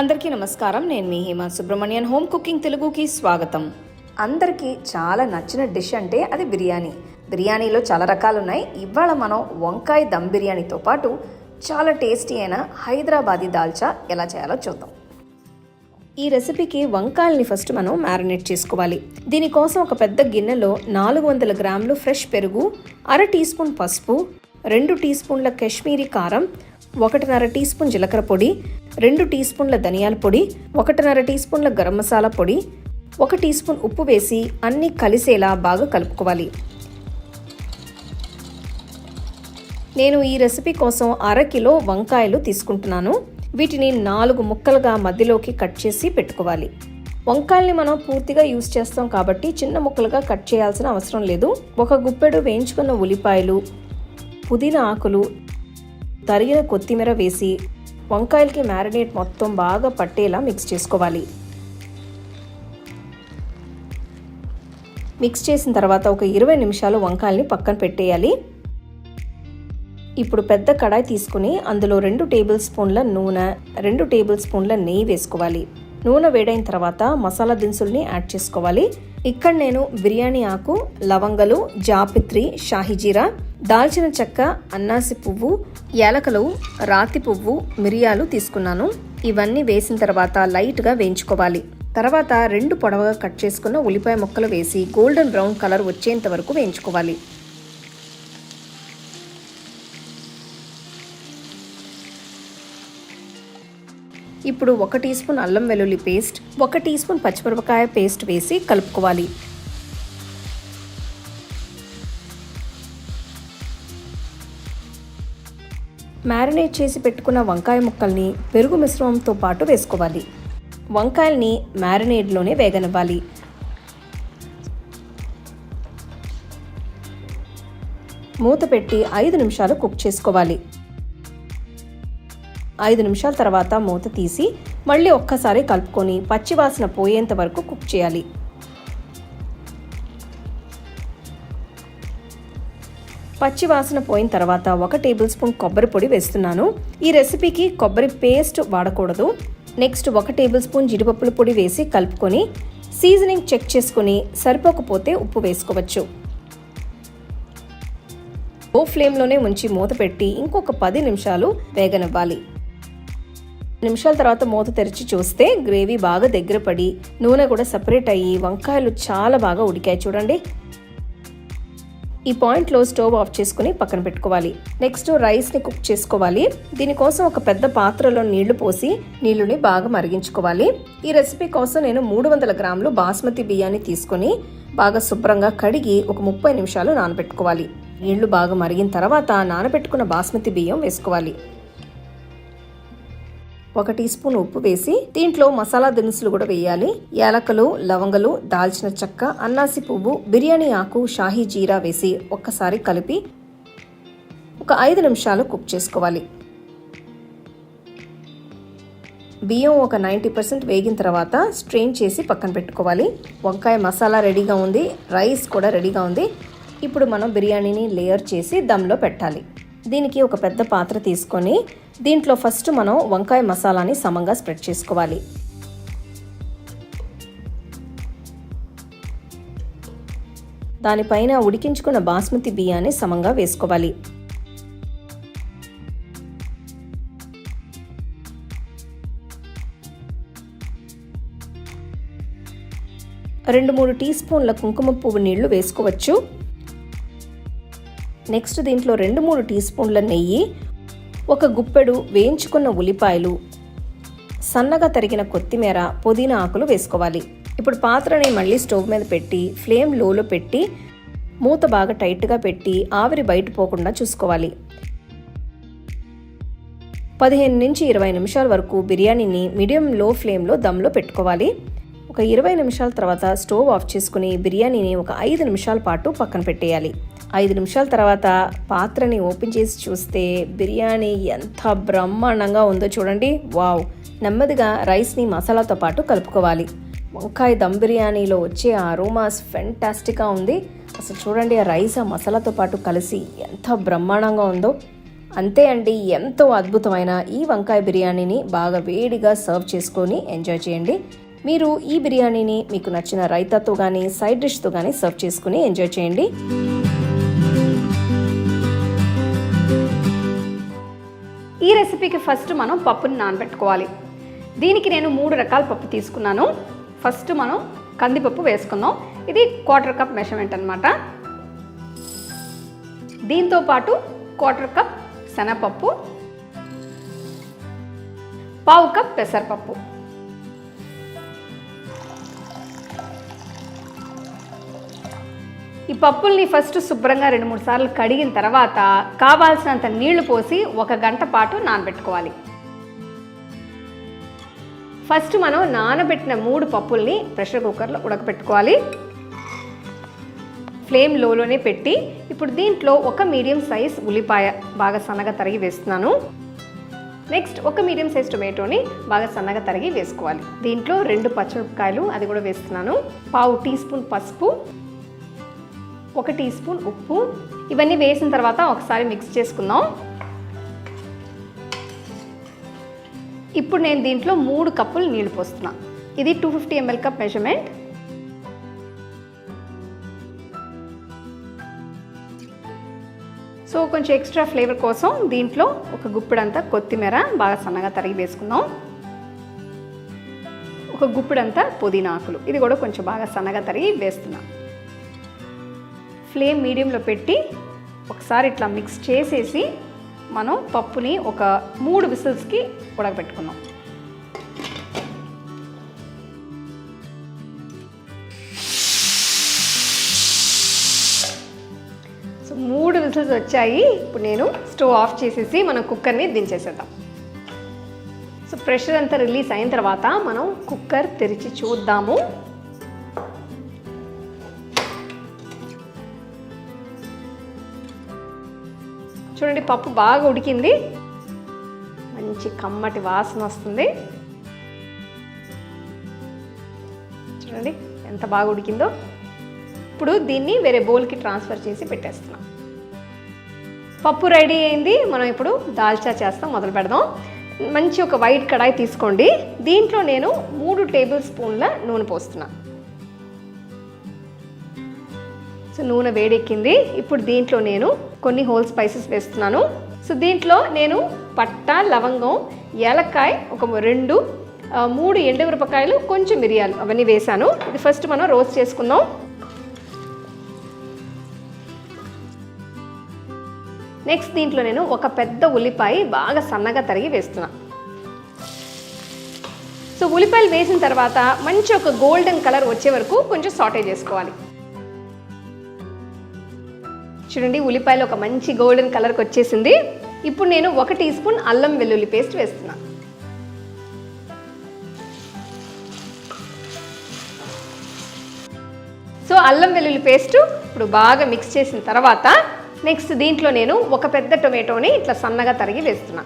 అందరికీ నమస్కారం. నేను మీ హేమ సుబ్రహ్మణ్యన్. హోమ్ కుకింగ్ తెలుగుకి స్వాగతం. అందరికీ చాలా నచ్చిన డిష్ అంటే అది బిర్యానీ. బిర్యానీలో చాలా రకాలు ఉన్నాయి ఇవాళ మనం వంకాయ దమ్ బిర్యానీతో పాటు చాలా టేస్టీ అయిన హైదరాబాదీ దాల్చా ఎలా చేయాలో చూద్దాం. ఈ రెసిపీకి వంకాయల్ని ఫస్ట్ మనం మ్యారినేట్ చేసుకోవాలి. దీనికోసం ఒక పెద్ద గిన్నెలో నాలుగు వందల గ్రాములు ఫ్రెష్ పెరుగు అర టీ స్పూన్ పసుపు రెండు టీ స్పూన్ల కాశ్మీరీ కారం ఒకటిన్నర టీ స్పూన్ జీలకర్ర పొడి రెండు టీ స్పూన్ల ధనియాల పొడి ఒకటిన్నర టీ స్పూన్ల గరం మసాలా పొడి ఒక టీ స్పూన్ ఉప్పు వేసి అన్నీ కలిసేలా బాగా కలుపుకోవాలి. నేను ఈ రెసిపీ కోసం అర కిలో వంకాయలు తీసుకుంటున్నాను. వీటిని నాలుగు ముక్కలుగా మధ్యలోకి కట్ చేసి పెట్టుకోవాలి. వంకాయల్ని మనం పూర్తిగా యూస్ చేస్తాం కాబట్టి చిన్న ముక్కలుగా కట్ చేయాల్సిన అవసరం లేదు. ఒక గుప్పెడు వేయించుకున్న ఉల్లిపాయలు పుదీనా ఆకులు తరిగిన కొత్తిమీర వేసి వంకాయలకి మ్యారినేట్ మొత్తం బాగా పట్టేలా మిక్స్ చేసుకోవాలి. మిక్స్ చేసిన తర్వాత ఒక ఇరవై నిమిషాలు వంకాయల్ని పక్కన పెట్టేయాలి. ఇప్పుడు పెద్ద కడాయి తీసుకుని అందులో రెండు టేబుల్ స్పూన్ల నూనె రెండు టేబుల్ స్పూన్ల నెయ్యి వేసుకోవాలి. నూనె వేడైన తర్వాత మసాలా దినుసుల్ని యాడ్ చేసుకోవాలి. ఇక్కడ నేను బిర్యానీ ఆకు లవంగలు జాపిత్రి షాహిజీరా దాల్చిన చెక్క అన్నాసి పువ్వు యాలకలు రాతి పువ్వు మిరియాలు తీసుకున్నాను. ఇవన్నీ వేసిన తర్వాత లైట్గా వేయించుకోవాలి. తర్వాత రెండు పొడవగా కట్ చేసుకున్న ఉల్లిపాయ ముక్కలు వేసి గోల్డెన్ బ్రౌన్ కలర్ వచ్చేంత వరకు వేయించుకోవాలి. ఇప్పుడు ఒక టీ స్పూన్ అల్లం వెల్లుల్లి పేస్ట్ ఒక టీ స్పూన్ పచ్చిమిరపకాయ పేస్ట్ వేసి కలుపుకోవాలి. మ్యారినేట్ చేసి పెట్టుకున్న వంకాయ ముక్కల్ని పెరుగు మిశ్రమంతో పాటు వేసుకోవాలి. వంకాయల్ని మ్యారినేడ్లోనే వేగనివ్వాలి. మూత పెట్టి ఐదు నిమిషాలు కుక్ చేసుకోవాలి. ఐదు నిమిషాల తర్వాత మూత తీసి మళ్ళీ ఒక్కసారి కలుపుకొని పచ్చివాసన పోయేంత వరకు కుక్ చేయాలి. పచ్చి వాసన పోయిన తర్వాత ఒక టేబుల్ స్పూన్ కొబ్బరి పొడి వేస్తున్నాను. ఈ రెసిపీకి కొబ్బరి పేస్ట్ వాడకూడదు. నెక్స్ట్ ఒక టేబుల్ స్పూన్ జీడిపప్పుల పొడి వేసి కలుపుకొని సీజనింగ్ చెక్ చేసుకుని సరిపోకపోతే ఉప్పు వేసుకోవచ్చు. ఓ ఫ్లేమ్లోనే ఉంచి మూత పెట్టి ఇంకొక పది నిమిషాలు వేగనివ్వాలి. నిమిషాల తర్వాత మూత తెరిచి చూస్తే గ్రేవీ బాగా దగ్గర పడి నూనె కూడా సపరేట్ అయ్యి వంకాయలు చాలా బాగా ఉడికాయి చూడండి. ఈ పాయింట్లో స్టవ్ ఆఫ్ చేసుకుని పక్కన పెట్టుకోవాలి. నెక్స్ట్ రైస్ని కుక్ చేసుకోవాలి. దీనికోసం ఒక పెద్ద పాత్రలో నీళ్ళు పోసి నీళ్ళుని బాగా మరిగించుకోవాలి. ఈ రెసిపీ కోసం నేను మూడు వందల గ్రాములు బాస్మతి బియ్యాన్ని తీసుకొని బాగా శుభ్రంగా కడిగి ఒక ముప్పై నిమిషాలు నానబెట్టుకోవాలి. నీళ్ళు బాగా మరిగిన తర్వాత నానబెట్టుకున్న బాస్మతి బియ్యం వేసుకోవాలి. ఒక టీ స్పూన్ ఉప్పు వేసి దీంట్లో మసాలా దినుసులు కూడా వేయాలి. యాలకలు లవంగలు దాల్చిన చెక్క అన్నాసి పువ్వు బిర్యానీ ఆకు షాహీ జీరా వేసి ఒక్కసారి కలిపి ఒక ఐదు నిమిషాలు కుక్ చేసుకోవాలి. బియ్యం ఒక నైంటీ పర్సెంట్ వేగిన తర్వాత స్ట్రెయిన్ చేసి పక్కన పెట్టుకోవాలి. వంకాయ మసాలా రెడీగా ఉంది. రైస్ కూడా రెడీగా ఉంది. ఇప్పుడు మనం బిర్యానీని లేయర్ చేసి దమ్లో పెట్టాలి. దీనికి ఒక పెద్ద పాత్ర తీసుకొని దీంట్లో ఫస్ట్ మనం వంకాయ మసాలాని సమంగా స్ప్రెడ్ చేసుకోవాలి. దానిపైన ఉడికించుకున్న బాస్మతి బియ్యాన్ని సమంగా వేసుకోవాలి. రెండు మూడు టీ స్పూన్ల కుంకుమ పువ్వు నీళ్ళు వేసుకోవచ్చు. నెక్స్ట్ దీంట్లో రెండు మూడు టీ స్పూన్ల నెయ్యి ఒక గుప్పెడు వేయించుకున్న ఉల్లిపాయలు సన్నగా తరిగిన కొత్తిమీర పుదీనా ఆకులు వేసుకోవాలి. ఇప్పుడు పాత్రని మళ్ళీ స్టవ్ మీద పెట్టి ఫ్లేమ్ లోలో పెట్టి మూత బాగా టైట్గా పెట్టి ఆవిరి బయట పోకుండా చూసుకోవాలి. పదిహేను నుంచి ఇరవై నిమిషాల వరకు బిర్యానీని మీడియం లో ఫ్లేమ్లో దమ్లో పెట్టుకోవాలి. ఒక ఇరవై నిమిషాల తర్వాత స్టవ్ ఆఫ్ చేసుకుని బిర్యానీని ఒక ఐదు నిమిషాల పాటు పక్కన పెట్టేయాలి. ఐదు నిమిషాల తర్వాత పాత్రని ఓపెన్ చేసి చూస్తే బిర్యానీ ఎంత బ్రహ్మాండంగా ఉందో చూడండి. వావ్. నెమ్మదిగా రైస్ని మసాలాతో పాటు కలుపుకోవాలి. వంకాయ దమ్ బిర్యానీలో వచ్చే ఆ అరోమాస్ ఫెంటాస్టిక్గా ఉంది. అసలు చూడండి ఆ రైస్ ఆ మసాలాతో పాటు కలిసి ఎంత బ్రహ్మాండంగా ఉందో. అంతే అండి ఎంతో అద్భుతమైన ఈ వంకాయ బిర్యానీని బాగా వేడిగా సర్వ్ చేసుకొని ఎంజాయ్ చేయండి. మీరు ఈ బిర్యానీని మీకు నచ్చిన రైతాతో కానీ సైడ్ డిష్తో కానీ సర్వ్ చేసుకుని ఎంజాయ్ చేయండి. ఈ రెసిపీకి ఫస్ట్ మనం పప్పుని నానబెట్టుకోవాలి. దీనికి నేను మూడు రకాల పప్పు తీసుకున్నాను. ఫస్ట్ మనం కందిపప్పు వేసుకుందాం. ఇది క్వార్టర్ కప్ మెషర్మెంట్ అనమాట దీంతో పాటు క్వార్టర్ కప్ శనగపప్పు పావు కప్ పెసరపప్పు. ఈ పప్పుల్ని ఫస్ట్ శుభ్రంగా రెండు మూడు సార్లు కడిగిన తర్వాత కావాల్సినంత నీళ్ళు పోసి ఒక గంట పాటు నానబెట్టుకోవాలి. ఫస్ట్ మనం నానబెట్టిన మూడు పప్పుల్ని ప్రెషర్ కుక్కర్లో ఉడకపెట్టుకోవాలి. ఫ్లేమ్ లోలోనే పెట్టి ఇప్పుడు దీంట్లో ఒక మీడియం సైజ్ ఉల్లిపాయ బాగా సన్నగా తరిగి వేస్తున్నాను. నెక్స్ట్ ఒక మీడియం సైజ్ టొమాటోని బాగా సన్నగా తరిగి వేసుకోవాలి. దీంట్లో రెండు పచ్చిమిరపకాయలు అది కూడా వేస్తున్నాను. పావు టీ స్పూన్ పసుపు ఒక టీ స్పూన్ ఉప్పు. ఇవన్నీ వేసిన తర్వాత ఒకసారి మిక్స్ చేసుకుందాం. ఇప్పుడు నేను దీంట్లో మూడు కప్పులు నీళ్ళు పోస్తున్నా. ఇది two fifty ml cup measurement so కొంచెం ఎక్స్ట్రా ఫ్లేవర్ కోసం దీంట్లో ఒక గుప్పిడంతా కొత్తిమీర బాగా సన్నగా తరిగి వేసుకుందాం. ఒక గుప్పిడంతా పుదీనా ఆకులు. ఇది కూడా కొంచెం బాగా సన్నగా తరిగి వేస్తున్నాం. ఫ్లేమ్ మీడియంలో పెట్టి ఒకసారి ఇట్లా మిక్స్ చేసేసి మనం పప్పుని ఒక మూడు విసిల్స్కి ఉడకబెట్టుకుందాం. సో మూడు విసిల్స్ వచ్చాయి. ఇప్పుడు నేను స్టవ్ ఆఫ్ చేసేసి మనం కుక్కర్ని దించేసేద్దాం. సో ప్రెషర్ అంతా రిలీజ్ అయిన తర్వాత మనం కుక్కర్ తెరిచి చూద్దాము. చూడండి పప్పు బాగా ఉడికింది. మంచి కమ్మటి వాసన వస్తుంది. చూడండి ఎంత బాగా ఉడికిందో. ఇప్పుడు దీన్ని వేరే బౌల్కి ట్రాన్స్ఫర్ చేసి పెట్టేస్తున్నాం. పప్పు రెడీ అయింది. మనం ఇప్పుడు దాల్చా చేస్తాం మొదలు పెడదాం. మంచి ఒక వైట్ కడాయి తీసుకోండి. దీంట్లో నేను మూడు టేబుల్ స్పూన్ల నూనె పోస్తున్నాను సో నూనె వేడెక్కింది. ఇప్పుడు దీంట్లో నేను కొన్ని హోల్ స్పైసెస్ వేస్తున్నాను. సో దీంట్లో నేను పట్ట లవంగం ఏలక్కాయ ఒక రెండు మూడు ఎండుమిరపకాయలు కొంచెం మిరియాలు అవన్నీ వేసాను ఇది ఫస్ట్ మనం రోస్ట్ చేసుకుందాం. నెక్స్ట్ దీంట్లో నేను ఒక పెద్ద ఉల్లిపాయ బాగా సన్నగా తరిగి వేస్తున్నా. సో ఉల్లిపాయలు వేసిన తర్వాత మంచి ఒక గోల్డెన్ కలర్ వచ్చే వరకు కొంచెం సాటే చేసుకోవాలి. చూడండి ఉల్లిపాయలు ఒక మంచి గోల్డెన్ కలర్కి వచ్చేసింది. ఇప్పుడు నేను ఒక టీ స్పూన్ అల్లం వెల్లుల్లి పేస్ట్ వేస్తున్నా. సో అల్లం వెల్లుల్లి పేస్ట్ ఇప్పుడు బాగా మిక్స్ చేసిన తర్వాత నెక్స్ట్ దీంట్లో నేను ఒక పెద్ద టొమాటోని ఇట్లా సన్నగా తరిగి వేస్తున్నా.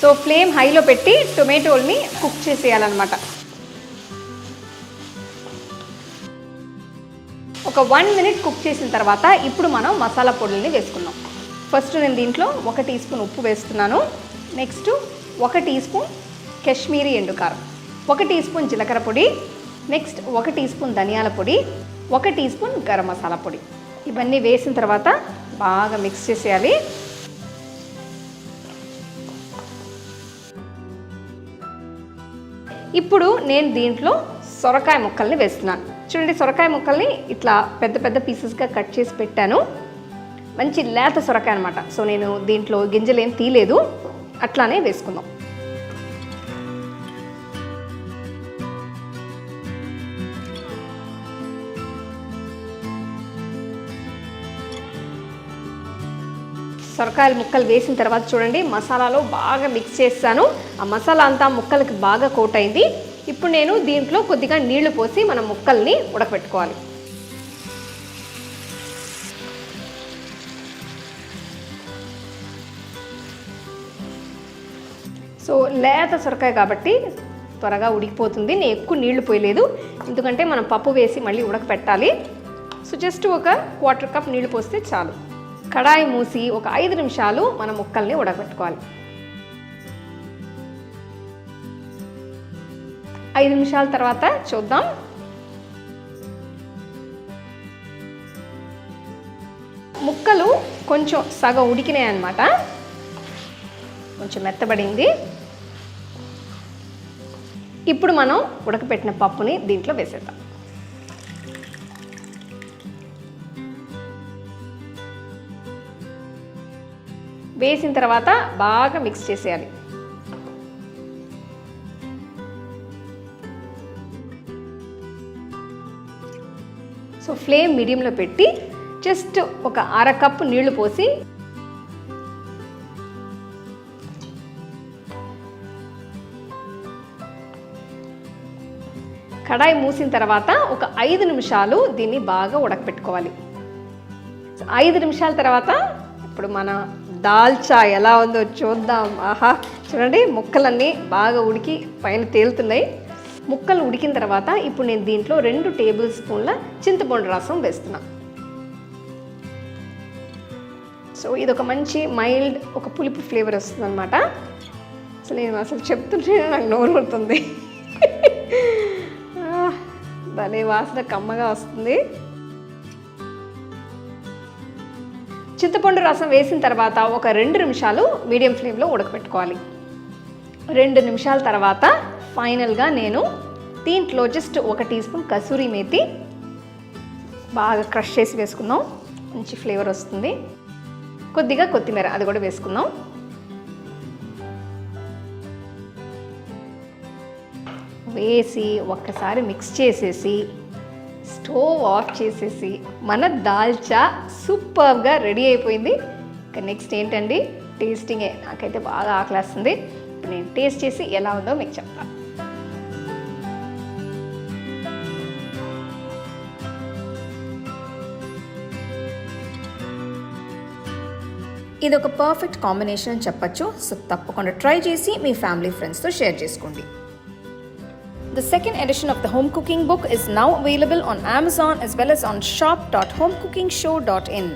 సో ఫ్లేమ్ హైలో పెట్టి టొమాటోల్ని కుక్ చేసేయాలన్నమాట. ఒక వన్ మినిట్ కుక్ చేసిన తర్వాత ఇప్పుడు మనం మసాలా పొడుల్ని వేసుకుందాం. ఫస్ట్ నేను దీంట్లో ఒక టీ స్పూన్ ఉప్పు వేస్తున్నాను. నెక్స్ట్ ఒక టీ స్పూన్ కాశ్మీరీ ఎండుకారం ఒక టీ స్పూన్ జీలకర్ర పొడి నెక్స్ట్ ఒక టీ స్పూన్ ధనియాల పొడి ఒక టీ స్పూన్ గరం మసాలా పొడి. ఇవన్నీ వేసిన తర్వాత బాగా మిక్స్ చేసేయాలి. ఇప్పుడు నేను దీంట్లో సొరకాయ ముక్కల్ని వేస్తున్నాను. చూడండి సొరకాయ ముక్కల్ని ఇట్లా పెద్ద పెద్ద పీసెస్గా కట్ చేసి పెట్టాను. మంచి లేత సొరకాయ అనమాట సో నేను దీంట్లో గింజలు ఏం తీయలేదు. అట్లానే వేసుకుందాం. సొరకాయలు ముక్కలు వేసిన తర్వాత చూడండి మసాలాలో బాగా మిక్స్ చేస్తాను. ఆ మసాలా అంతా ముక్కలకి బాగా కోట్ అయింది. ఇప్పుడు నేను దీంట్లో కొద్దిగా నీళ్ళు పోసి మన ముక్కల్ని ఉడకబెట్టుకోవాలి. సో లేత సొరకాయ కాబట్టి త్వరగా ఉడికిపోతుంది. నేను ఎక్కువ నీళ్ళు పోయలేదు. ఎందుకంటే మనం పప్పు వేసి మళ్ళీ ఉడకపెట్టాలి సో జస్ట్ ఒక క్వార్టర్ కప్ నీళ్ళు పోస్తే చాలు. కడాయి మూసి ఒక ఐదు నిమిషాలు మన ముక్కల్ని ఉడకబెట్టుకోవాలి. ఐదు నిమిషాల తర్వాత చూద్దాం. ముక్కలు కొంచెం సగం ఉడికినాయి అన్నమాట. కొంచెం మెత్తబడింది. ఇప్పుడు మనం ఉడకపెట్టిన పప్పుని దీంట్లో వేసేద్దాం. వేసిన తర్వాత బాగా మిక్స్ చేసేయాలి. సో ఫ్లేమ్ మీడియంలో పెట్టి జస్ట్ ఒక అర కప్పు నీళ్ళు పోసి కడాయి మూసిన తర్వాత ఒక ఐదు నిమిషాలు దీన్ని బాగా ఉడకపెట్టుకోవాలి. ఐదు నిమిషాల తర్వాత ఇప్పుడు మన దాల్చా ఎలా ఉందో చూద్దాం. ఆహా చూడండి ముక్కలన్నీ బాగా ఉడికి పైన తేలుతున్నాయి. ముక్కలు ఉడికిన తర్వాత ఇప్పుడు నేను దీంట్లో రెండు టేబుల్ స్పూన్ల చింతపండు రసం వేస్తున్నాను సో ఇది ఒక మంచి మైల్డ్ ఒక పులుపు ఫ్లేవర్ వస్తుంది అనమాట అసలు నేను అసలు చెప్తుంటే నాకు నోరు పడుతుంది భలే వాసన కమ్మగా వస్తుంది. చింతపండు రసం వేసిన తర్వాత ఒక రెండు నిమిషాలు మీడియం ఫ్లేమ్లో ఉడకపెట్టుకోవాలి రెండు నిమిషాల తర్వాత ఫైనల్గా నేను దీంట్లో జస్ట్ ఒక టీ స్పూన్ కసూరి మేతి బాగా క్రష్ చేసి వేసుకుందాం. మంచి ఫ్లేవర్ వస్తుంది. కొద్దిగా కొత్తిమీర అది కూడా వేసుకుందాం. వేసి ఒక్కసారి మిక్స్ చేసేసి స్టవ్ ఆఫ్ చేసేసి మన దాల్చా సూపర్గా రెడీ అయిపోయింది. ఇంకా నెక్స్ట్ ఏంటండి? టేస్టింగే. నాకైతే బాగా ఆకలేస్తుంది. ఇప్పుడు నేను టేస్ట్ చేసి ఎలా ఉందో మీకు చెప్తాను. ఇది ఒక పర్ఫెక్ట్ కాంబినేషన్ అని చెప్పచ్చు. సో తప్పకుండా ట్రై చేసి మీ ఫ్యామిలీ ఫ్రెండ్స్తో షేర్ చేసుకోండి. The second edition of the home cooking book is now available on Amazon as well as on shop dot home cooking show dot in